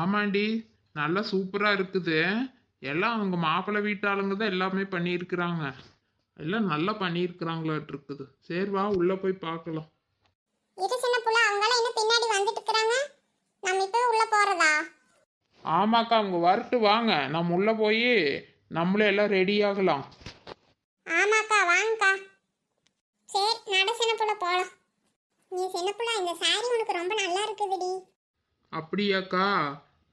ஆமாண்டி நல்லா சூப்பரா இருக்குது. எல்லாம் அவங்க மாப்பிள்ளை வீட்டாளுங்க தான் எல்லாமே பண்ணியிருக்கிறாங்க. எல்லாம் நல்லா பண்ணியிருக்கிறாங்களாட்டு இருக்குது சரி வா உள்ள போய் பார்க்கலாம். இரு சின்ன புள்ள அவங்களாம் இன்னும் பின்னாடி வந்துட்டு இருக்கிறாங்க நம்ம இப்போ உள்ள போறதா? ஆமாக்கா அவங்க வரட்டு வாங்க. நம்ம உள்ள போய் நம்மளே எல்லாம் ரெடி ஆகலாம். ஆமாக்கா வாங்கக்கா. சரி நட சின்ன புள்ள போலாம். நீ சின்ன புள்ள இந்த சாரி உனக்கு ரொம்ப நல்லா இருக்குதுடி. அப்படியாக்கா?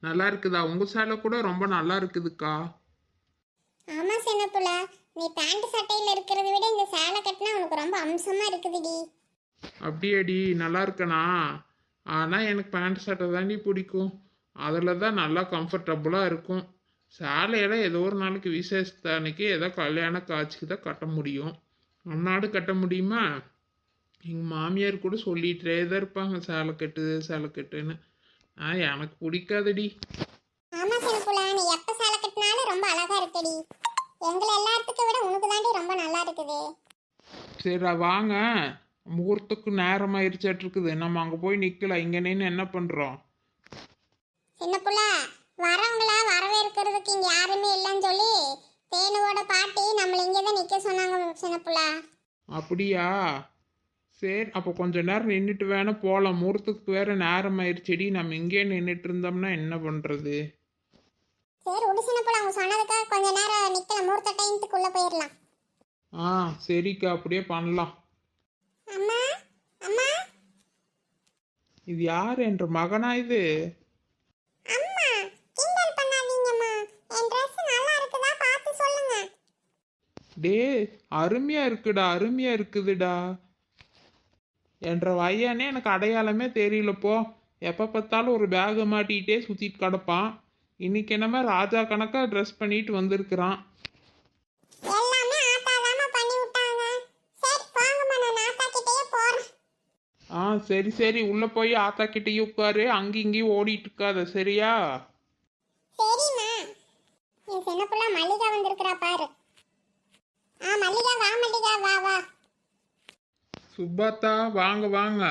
நல்லா இருக்குதா? உங்க சேலை கூட ரொம்ப நல்லா இருக்குதுக்கா. ஆமா சின்ன புள்ள நீ பேண்ட் சட்டையில இருக்கிறத விட இந்த சேலை கட்டினா உனக்கு ரொம்ப அம்சமா இருக்குதுடி. அப்படியாடி நல்லா இருக்கனா? ஆனால் எனக்கு பேண்ட் சட்டை தாண்டி பிடிக்கும். அதில் தான் நல்லா கம்ஃபர்டபுளாக இருக்கும். சேலையெல்லாம் ஏதோ ஒரு நாளைக்கு விசேஷத்து அன்னைக்கு ஏதோ கல்யாண காட்சிக்கு தான் கட்ட முடியும். அன்னாடு கட்ட முடியுமா? எங்கள் மாமியார் கூட சொல்லிகிட்டே தான் இருப்பாங்க சேலை கட்டு சேலை கட்டுன்னு. ஆ எனக்கு பிடிக்காதடி. ஆமா சின்ன புள்ள. நீ எப்ப சேலை கட்டினாலும் ரொம்ப அழகா இருக்குடி. எங்களை எல்லாத்துக்கும் விட உனக்கு தாண்டி ரொம்ப நல்லா இருக்குது. சரி வாங்க. முகூர்த்தத்துக்கு நேரம் ஆயிடுச்சாட்டு இருக்குது. நம்ம அங்கே போய் நிற்கலாம் இங்கே நின்று என்ன பண்ணுறோம் சின்ன புள்ள வரவங்கள வரவேற்கிறதுக்கு இங்க யாருமே இல்லைன்னு சொல்லி தேனுவோட பாட்டி நம்மள இங்கே தான் நிக்க சொன்னாங்க சின்ன புள்ள. அப்படியா? சரி அப்போ கொஞ்ச நேரம் நின்றுட்டு வேணா போகலாம் முகூர்த்தத்துக்கு வேற நேரம் ஆயிடுச்செடி நம்ம இங்கேயே நின்றுட்டு இருந்தோம்னா என்ன பண்ணுறது சரி விடு சின்ன புள்ள அவங்க சொன்னதுக்காக கொஞ்ச நேரம் நிக்கலாம். மூர்த்த டைத்துக்குள்ள போயிடலாம் ஆ சரிக்கா. அப்படியே பண்ணலாம். அம்மா அம்மா. இது யார்? என்ற மகனா இது? அம்மா கிண்டல் பண்ணாதீங்கம்மா. என் Dress நல்லா இருக்குதா? பார்த்து சொல்லுங்க. டே அருமையா இருக்குடா. அருமையா இருக்குதுடா. என்ற பையனே எனக்கு அடையாளமே தெரியலப்போ எப்போ பார்த்தாலும் ஒரு பேகை மாட்டிக்கிட்டே சுற்றிட்டு கிடப்பான். இன்னைக்கு என்னமே ராஜா கணக்காக ட்ரெஸ் பண்ணிட்டு வந்திருக்கிறான். ஆ சரி சரி. உள்ளே போய் ஆத்தா கிட்டேயும் உட்காரு. அங்கேயும் இங்கேயும் ஓடிட்டு இருக்காத சரியா? சரிம்மா. என் சின்ன புள்ள மல்லிகா வந்திருக்கிறா பாரு. ஆ மல்லிகா வா மல்லிகா வா வா. சுப்பாத்தா வாங்க வாங்க.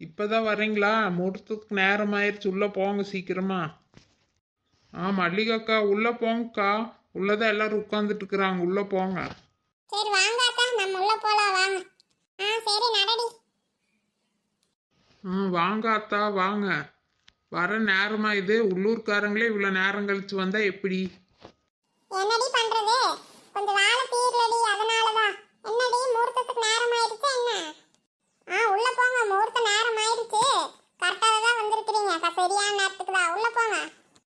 இப்போதான் வரீங்களா? முகூர்த்தத்துக்கு நேரம் ஆயிடுச்சு உள்ளே போங்க சீக்கிரமா. ஆ மல்லிகாக்கா உள்ளே போங்கக்கா. உள்ளதான் எல்லாரும் உட்காந்துட்டு இருக்கிறாங்க உள்ளே போங்க. சரி வாங்க அக்கா நம்ம உள்ள போலாம். வாங்க. ஆ சரி நடடி. ம் வாங்க அத்தா வாங்க. வர நேரமா இது. உள்ளூர்காரங்களே இவ்வளோ நேரம் கழிச்சு வந்தா எப்படி? என்னடி பண்றது? கொஞ்சம் வேலை தீரலடி. அதனாலதான். என்னடி முகூர்த்தத்துக்கு நேரம் ஆயிடுச்சு என்ன ஆ உள்ள போங்க முகூர்த்த நேரம் ஆயிடுச்சு கரெக்டாக தான் வந்திருக்கிறீங்க க- சரியான நேரத்துக்கு தான் உள்ள போங்க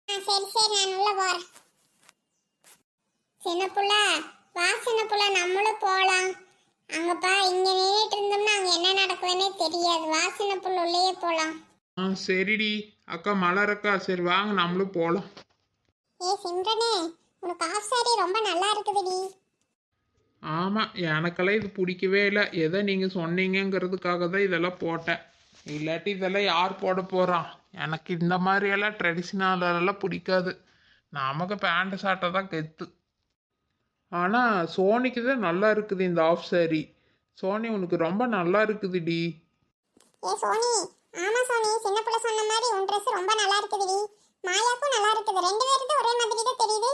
ஆ சரி சரி நான் உள்ள போறேன் சின்ன புள்ள வா சின்ன புள்ள நம்மளும் போலாம் அங்கப்பா இங்க நின்றுட்டு இருந்தோம்னா அங்க என்ன நடக்குதுன்னே தெரியாது வா உள்ளேயே போலாம். ஆ சரிடி. அக்கா மலரக்கா சரி வாங்க நம்மளும் போகலாம் ஏ சிம்ரனே உனக்கு ஆஃப் சாரி ரொம்ப நல்லா இருக்குதுடி. ஆமாம் எனக்கெல்லாம் இது பிடிக்கவே இல்லை. எதை நீங்கள் சொன்னீங்கங்கிறதுக்காக தான் இதெல்லாம் போட்டேன். இல்லாட்டி இதெல்லாம் யார் போட போகிறான் எனக்கு இந்த மாதிரியெல்லாம் ட்ரெடிஷ்னலெல்லாம் பிடிக்காது. நமக்கு பேண்ட் சாட்டை தான் கெத்து. ஆனால் சோனிக்கு தான் நல்லா இருக்குது இந்த ஆஃப் சாரி சோனி உனக்கு ரொம்ப நல்லா இருக்குதுடி. ஏ சோனி. ஆமா சோனி. சின்ன பிள்ளை சொன்ன மாதிரி உன் ட்ரெஸ் ரொம்ப நல்லா இருக்குதுடி. மாயாக்கும் நல்லா இருக்குது. ரெண்டு பேருக்கு ஒரே மாதிரி தான் தெரியுது.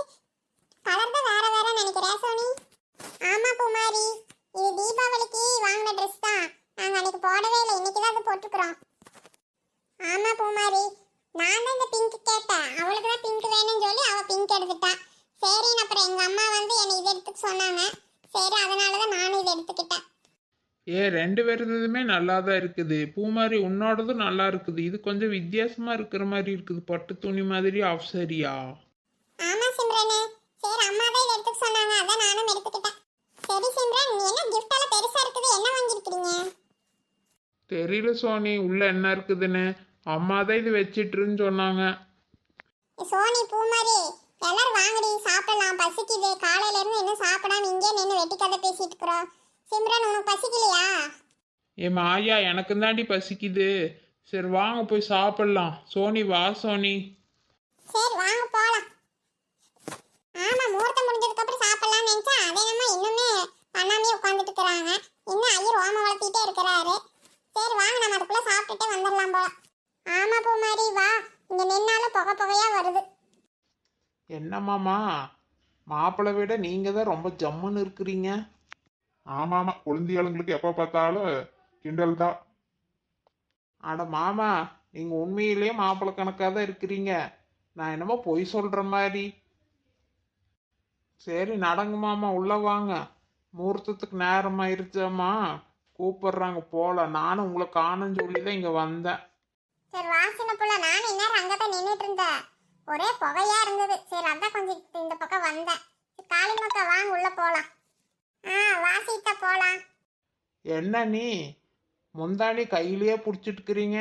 கலர் தான் வேற வேற நினைக்கிறேன் சோனி. ஆமா குமாரி இது தீபாவளிக்கு வாங்கின Dress தான் நாங்க அன்னைக்கு போடவே இல்லை இன்னைக்கு தான் அது போட்டுக்கிறோம் ஆமா பூமாரி நான் தான் இந்த பிங்க் கேட்டேன் அவளுக்கு தான் பிங்க் வேணும்னு சொல்லி அவ பிங்க் எடுத்துட்டா சரின்னு அப்புறம் எங்க அம்மா வந்து என்னை இது எடுத்துக்க சொன்னாங்க சரி அதனால தான் நானும் இதை எடுத்துக்கிட்டேன் ஏ ரெண்டு பேருதுமே நல்லா தான் இருக்குது. பூ மாதிரி உன்னோடதும் நல்லா இருக்குது. இது கொஞ்சம் வித்தியாசமா இருக்கிற மாதிரி இருக்குது. பட்டு துணி மாதிரி ஆஃப் சாரியா ஆமா சிம்ரனு. சரி அம்மா தான் சொன்னாங்க. அதான் நானும் எடுத்துக்கிட்டேன். சரி சிம்ரன் நீ என்ன gift எல்லாம் பெருசா இருக்குது? என்ன வாங்கியிருக்கிறீங்க? தெரியல சோனி. உள்ள என்ன இருக்குதுன்னு. அம்மா தான் இது வச்சிட்டுருன்னு சொன்னாங்க. சோனி பூமாரி எல்லாரும் வாங்கடி. சாப்பிடலாம். பசிக்குது. காலையில இருந்து இன்னும் சாப்பிடாம இங்கே நின்று வெட்டி கதை பேசிட்டு இருக்கிறோம். சிம்ரன் உனக்கு பசிக்கலையா? ஏ மாயா எனக்கு தாண்டி பசிக்குது. சரி வாங்க போய் சாப்பிடலாம். சோனி வா சோனி. சரி வாங்க போலாம். ஆமா முகூர்த்தம் முடிஞ்சதுக்கு அப்புறம் சாப்பிடலாம்னு நினைச்சா அதே நம்ம இன்னுமே பண்ணாமே உட்காந்துட்டு இருக்கிறாங்க. இன்னும் ஐயர் ஓம வளர்த்திட்டே இருக்கிறாரு. சரி வாங்க நம்ம அதுக்குள்ள சாப்பிட்டுட்டு வந்துடலாம் போல. ஆமா பூமாரி வா. இங்க நின்னாலும் புகை புகையா வருது. என்னம்மாமா மாப்பிள்ளை விட நீங்க தான் ரொம்ப ஜம்முன்னு இருக்கிறீங்க. ஆமா ஆமா குழந்தைகளுங்களுக்கு எப்ப பார்த்தாலும் கிண்டல் தான். அட மாமா நீங்க உண்மையிலேயே மாப்பிள்ளை கணக்காக தான் இருக்கிறீங்க. நான் என்னமோ பொய் சொல்ற மாதிரி. சரி நடங்க மாமா உள்ள வாங்க. முகூர்த்தத்துக்கு நேரம் ஆயிருச்சாம்மா கூப்பிடுறாங்க போலாம் நானும் உங்களை காணும்னு சொல்லி தான் இங்க வந்தேன். சரி வாசனை புள்ள. நானும் இந்நேரம் அங்கதான் நின்றுட்டு இருந்தேன். ஒரே புகையா இருந்தது. சரி அதான் கொஞ்சம் இந்த பக்கம் வந்தேன். சரி, காளி மக்கா வாங்க உள்ள போலாம். ஆ வாசிட்ட போலாம். என்ன நீ? முந்தாணி கையிலேயே பிடிச்சிட்டு இருக்கிறீங்க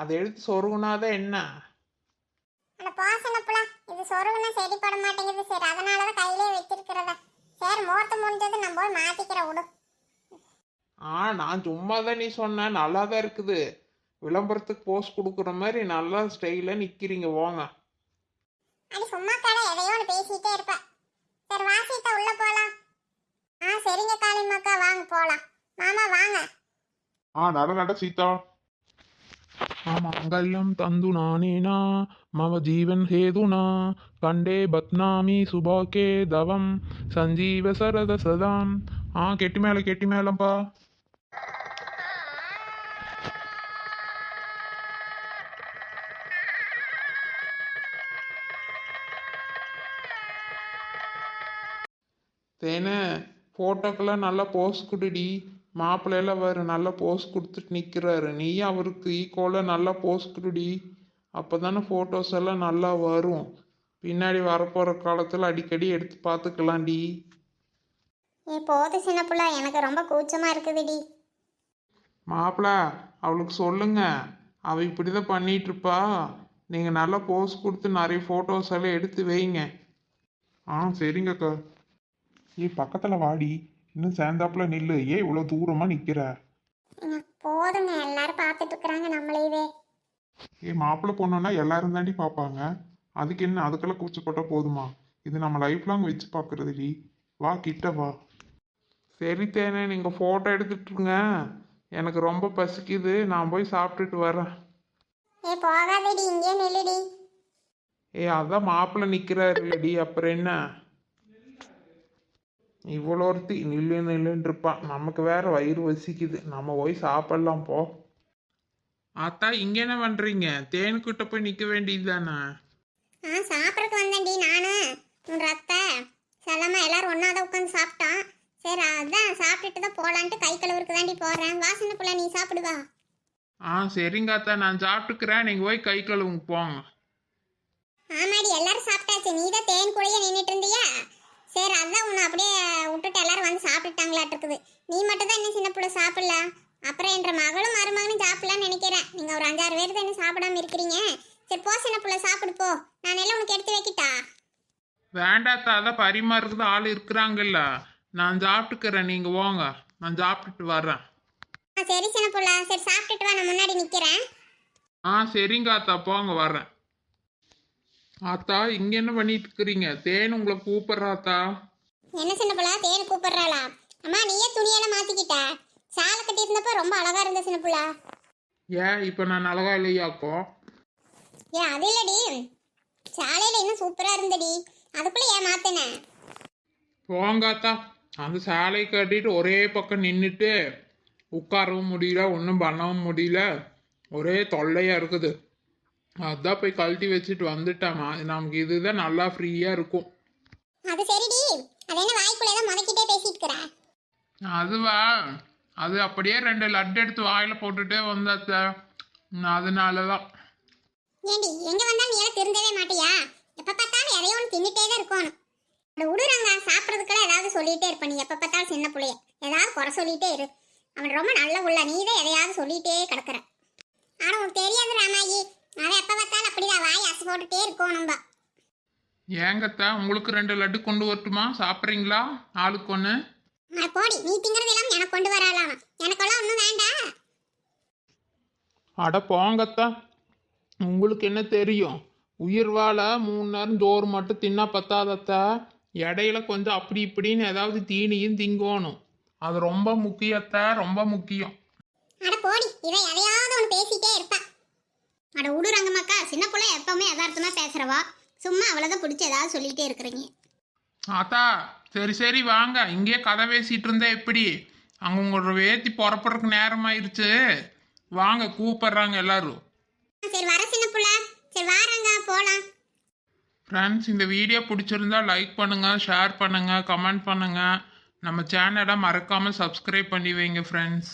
அதை எடுத்து சொருகுனாதான் என்ன? அட போசன புள்ள இது சொருகுனா சரிப்பட மாட்டேங்குது. சரி அதனாலதான் கையிலே வச்சிருக்கிறத. சரி முகூர்த்தம் முடிஞ்சது நம்ம போய் மாத்திக்கிற விடு ஆ நான் சும்மா தான் நீ சொன்ன. நல்லா தான் இருக்குது. விளம்பரத்துக்கு போஸ்ட் கொடுக்குற மாதிரி நல்லா ஸ்டைலாக நிற்கிறீங்க போங்க. அடி சும்மா கடை எதையோ ஒன்று பேசிட்டே இருப்ப. சரி வாசிட்ட உள்ள போலாம். ஆ சரிங்க காளிமாக்கா வாங்க போலாம். மாமா வாங்க. ஆ நட நட சீதா మాంగళ్యం తందు నానేనా మమ జీవన్ హేతునా కండే బత్నామి సుభాకే దవం సంజీవ సరద సదాం ஆ கெட்டி மேல கெட்டி மேலம்பா. தேனே. ஃபோட்டோக்கெல்லாம் நல்லா போஸ் கொடுடி. மாப்பிள்ளையெல்லாம் வேறு நல்லா போஸ் கொடுத்துட்டு நிற்கிறாரு நீ அவருக்கு ஈக்குவலாக நல்லா போஸ் கொடுடி. அப்போ தானே ஃபோட்டோஸ் எல்லாம் நல்லா வரும். பின்னாடி வரப்போகிற காலத்தில் அடிக்கடி எடுத்து பார்த்துக்கலாம்டி ஏ போது சின்ன புள்ள. எனக்கு ரொம்ப கூச்சமா இருக்குதுடி. மாப்பிள்ள அவளுக்கு சொல்லுங்க. அவ இப்படி தான் பண்ணிட்டு இருப்பா. நீங்கள் நல்லா போஸ் கொடுத்து நிறைய ஃபோட்டோஸ் எல்லாம் எடுத்து வைங்க. ஆ சரிங்கக்கா. ஏய் பக்கத்துல வாடி. இன்னும் சேர்ந்தாப்புல நில்லு. ஏன் இவ்வளவு தூரமா நிக்கிற? ஏங்க, போதுங்க. எல்லாரும் பார்த்துட்டு இருக்கிறாங்க நம்மளையவே. ஏய் மாப்பிள்ளை பொண்ணுன்னா எல்லாரும் தாண்டி பார்ப்பாங்க. அதுக்கு என்ன? அதுக்கெல்லாம் கூச்சப்பட்டா போதுமா? இது நம்ம லைஃப் லாங் வச்சு பார்க்கறதுடி. வா கிட்ட வா. சரி தேனே நீங்கள் ஃபோட்டோ எடுத்துட்ருங்க எனக்கு ரொம்ப பசிக்குது. நான் போய் சாப்பிட்டுட்டு வரேன். ஏ போகாதடி. இங்கே நில்லுடி. ஏய் அதான் மாப்பிள்ளை நிற்கிறாரு இல்லடி அப்புறம் என்ன? இவ்வளோ ஒருத்தி நில்லு நில்லுன்னு இருப்பான் நமக்கு வேற வயிறு வசிக்குது. நம்ம போய் சாப்பிடலாம் போ. அத்தா இங்க என்ன பண்றீங்க? தேனுக்கிட்ட போய் நிக்க வேண்டியது தானே ஆ சாப்பிட்றதுக்கு வந்தேன்டி நானு. உன் ரத்த. செல்லம்மா எல்லாரும் ஒன்றா தான் உட்காந்து சாப்பிட்டோம். சரி அதான் சாப்பிட்டுட்டு தான் போகலான்ட்டு கை கழுவுறதுக்கு தாண்டி போகிறேன் வாசனை புள்ள நீ சாப்பிடுவா ஆ சரிங்க அத்தா நான் சாப்பிட்டுக்கிறேன். நீங்க போய் கை கழுவுங்க போங்க. ஆமாடி எல்லாரும் சாப்பிட்டாச்சு. நீ தான் தேன் கூடயே நின்றுட்டு இருந்தியா? சரி அதான் உன்னை அப்படியே விட்டுட்டு எல்லாரும் வந்து சாப்பிட்டுட்டாங்களாட்டு இருக்குது நீ மட்டும் தான் இன்னும் சின்ன பிள்ளை சாப்பிடல. அப்புறம் என்ற மகளும் மருமகனும் சாப்பிடலான்னு நினைக்கிறேன். நீங்க ஒரு அஞ்சாறு பேர் தான் சாப்பிடாம இருக்கிறீங்க. சரி போ சின்ன பிள்ளை சாப்பிடு போ. நான் எல்லாம் உனக்கு எடுத்து வைக்கிட்டா? வேண்டாத்தா அதான் பரிமாறுறது ஆள் இருக்கிறாங்கல்ல. நான் சாப்பிட்டுக்கிறேன் நீங்க போங்க நான் சாப்பிட்டுட்டு வர்றேன். சரி சின்ன பிள்ளை. சரி சாப்பிட்டுட்டு வா நான் முன்னாடி நிற்கிறேன் ஆ சரிங்க அத்தா போங்க வர்றேன். ஆத்தா இங்க என்ன பண்ணிட்டு இருக்கிறீங்க தேன் உங்களை கூப்பிடுறாத்தா. என்ன சின்ன பிள்ளை? தேன் கூப்பிடுறாளா? அம்மா நீயே துணியெல்லாம் மாத்திக்கிட்ட. சாலை கட்டி இருந்தப்ப ரொம்ப அழகா இருந்த சின்ன பிள்ளை. ஏன் இப்போ நான் அழகா இல்லையாக்கோ ஏன் அது இல்லடி. சாலையில இன்னும் சூப்பரா இருந்தடி. அதுக்குள்ள ஏன் மாத்தின? போங்காத்தா அந்த சாலை கட்டிட்டு ஒரே பக்கம் நின்றுட்டு உட்காரவும் முடியல ஒன்றும் பண்ணவும் முடியல. ஒரே தொல்லையா இருக்குது. அதான் போய் கழட்டி வச்சுட்டு வந்துட்டாமா நமக்கு இதுதான் நல்லா ஃப்ரீயாக இருக்கும். அது சரிடி. அது என்ன வாய்க்குள்ள ஏதோ முதக்கிட்டே பேசிட்டு இருக்கிற அதுவா அது அப்படியே ரெண்டு லட்டு எடுத்து வாயில் போட்டுட்டே வந்தாத்தா. அதனால தான் ஏண்டி எங்க வந்தாலும் நீ எல்லாம் திருந்தவே மாட்டியா? எப்ப பார்த்தாலும் எதையோ ஒன்று தின்னுட்டே தான் இருக்கணும். அந்த விடுறாங்க சாப்பிட்றதுக்கெல்லாம் ஏதாவது சொல்லிட்டே இருப்ப. நீ எப்ப பார்த்தாலும் சின்ன பிள்ளைய. ஏதாவது குறை சொல்லிட்டே இரு. அவன் ரொம்ப நல்ல உள்ள நீ தான் எதையாவது சொல்லிட்டே கிடக்குற ஆனா உனக்கு தெரியாது ராமாயி அவன் எப்ப பார்த்தாலும் அப்படிதான் வாய் அசை போட்டுட்டே இருக்கோம் நம்ம. ஏங்கத்தா உங்களுக்கு ரெண்டு லட்டு கொண்டு வரட்டுமா? சாப்பிட்றீங்களா? ஆளுக்கு ஒன்று அட போடி நீ திங்கிறது எல்லாம் எனக்கு கொண்டு வராலாம் எனக்கெல்லாம் ஒன்றும் வேண்டாம் அட போங்கத்தா. உங்களுக்கு என்ன தெரியும்? உயிர் வாழ மூணு நேரம் சோறு மட்டும் தின்னா பத்தாதத்தா. இடையில கொஞ்சம் அப்படி இப்படின்னு ஏதாவது தீனியும் திங்கோணும். அது ரொம்ப முக்கியத்தா ரொம்ப முக்கியம். அட போடி இவன் எதையாவது ஒன்று பேசிட்டே இருப்பா. அட விடுறாங்க மக்கா சின்ன பிள்ளை எப்பவுமே யதார்த்தமா பேசுறவா. சும்மா அவ்வளோதான் பிடிச்சி ஏதாவது சொல்லிட்டே இருக்கிறீங்க. ஆத்தா சரி சரி வாங்க. இங்கேயே கதை பேசிட்டு இருந்தா எப்படி? அங்கே உங்களோட வேத்தி புறப்படுறதுக்கு நேரம் ஆயிடுச்சு வாங்க கூப்பிடுறாங்க எல்லாரும். சரி வர சின்ன புள்ள. சரி வாராங்க போலாம். ஃப்ரெண்ட்ஸ் இந்த வீடியோ பிடிச்சிருந்தா லைக் பண்ணுங்க ஷேர் பண்ணுங்க கமெண்ட் பண்ணுங்க. நம்ம சேனலை மறக்காம சப்ஸ்கிரைப் பண்ணி வைங்க ஃப்ரெண்ட்ஸ்